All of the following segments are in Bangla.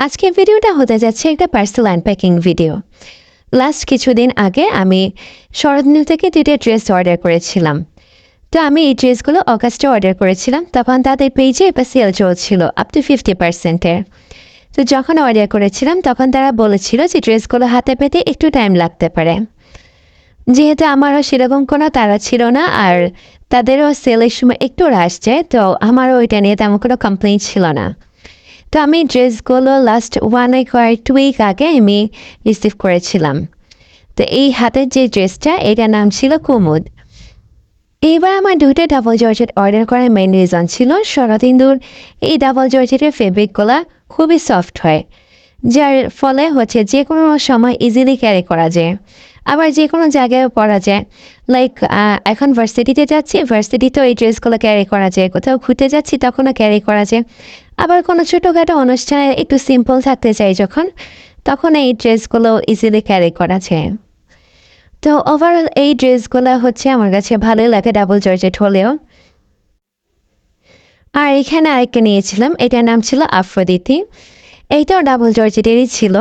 আজকের ভিডিওটা হতে যাচ্ছে একটা পার্সেল আনপ্যাকিং ভিডিও লাস্ট কিছুদিন আগে আমি শরৎনীল থেকে দুইটা ড্রেস অর্ডার করেছিলাম। তো আমি এই ড্রেসগুলো অগাস্টে অর্ডার করেছিলাম, তখন তাদের পেজে এবার সেল চলছিল আপ টু ফিফটি পার্সেন্টের তো যখন অর্ডার করেছিলাম, তখন তারা বলেছিল যে ড্রেসগুলো হাতে পেতে একটু টাইম লাগতে পারে। যেহেতু আমারও সেরকম কোনো তারা ছিল না, আর তাদেরও সেলের সময় একটু রাশ যায়, তো আমারও ওইটা নিয়ে তেমন কোনো কমপ্লেন ছিল না। তো আমি ড্রেসগুলো লাস্ট ওয়ান আর টু উইক আগে আমি রিসিভ করেছিলাম। তো এই হাতের যে ড্রেসটা, এটার নাম ছিল কুমুদ। এইবার আমার দুইটা ডাবল জর্জেট অর্ডার করার মেন রিজন ছিল শরদিন্দুর এই ডাবল জর্জেটের ফেব্রিকগুলো খুবই সফট হয়, যার ফলে হচ্ছে যে কোনো সময় ইজিলি ক্যারি করা যায়। আবার যে কোনো জায়গায় পরা যায় লাইক এখন ভার্সিটিতে যাচ্ছি ভার্সিটিতেও এই ড্রেসগুলো ক্যারি করা যায়, কোথাও ঘুরতে যাচ্ছি, তখনও ক্যারি করা যায়। আবার কোনো ছোটোখাটো অনুষ্ঠানে একটু সিম্পল থাকতে চাই যখন, তখন এই ড্রেসগুলো ইজিলি ক্যারি করা যায়। তো ওভারঅল এই ড্রেসগুলো হচ্ছে আমার কাছে ভালোই লাগে ডাবল জর্জেট হলেও। আর এখানে আরেকটা নিয়েছিলাম, এটার নাম ছিল আফ্রোদিতি। এইটাও ডাবল জর্জেটেরই ছিল।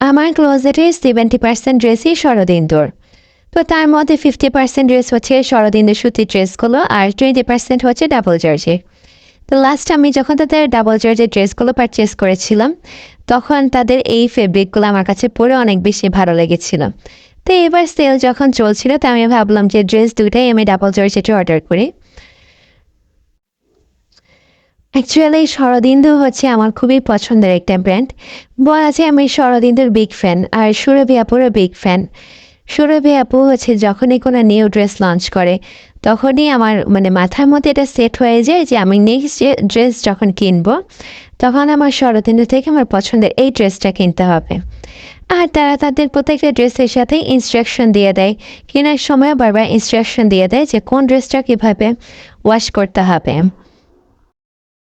আমার ক্লোজেটের সেভেন্টি পার্সেন্ট ড্রেসই শরদিন্দুর। তো তার মধ্যে ফিফটি পার্সেন্ট ড্রেস হচ্ছে শরদিন্দুর সুতির ড্রেসগুলো আর টোয়েন্টি পার্সেন্ট হচ্ছে ডাবল জর্জে তো লাস্ট আমি যখন তাদের ডাবল জর্জের ড্রেসগুলো পারচেস করেছিলাম, তখন তাদের এই ফেব্রিকগুলো আমার কাছে পরে অনেক বেশি ভালো লেগেছিল। তো এবার সেল যখন চলছিল, তো আমি ভাবলাম যে ড্রেস দুইটাই আমি ডাবল জর্জেটে অর্ডার করি। অ্যাকচুয়ালি শরদিন্দু হচ্ছে আমার খুবই পছন্দের একটা ব্র্যান্ড বলা যায় আমি শরদিন্দুর বিগ ফ্যান আর সুরভি আপুরও বিগ ফ্যান সুরভি আপু হচ্ছে যখনই কোনো নিউ ড্রেস লঞ্চ করে, তখনই আমার মানে মাথার মধ্যে এটা সেট হয়ে যায় যে আমি নেক্সট ড্রেস যখন কিনবো, তখন আমার শরতেন্দ্র থেকে আমার পছন্দের এই ড্রেসটা কিনতে হবে। আর তারা তাদের প্রত্যেকটা ড্রেসের সাথে ইনস্ট্রাকশন দিয়ে দেয়। কেনার সময় বারবার ইনস্ট্রাকশন দিয়ে দেয় যে কোন ড্রেসটা কীভাবে ওয়াশ করতে হবে।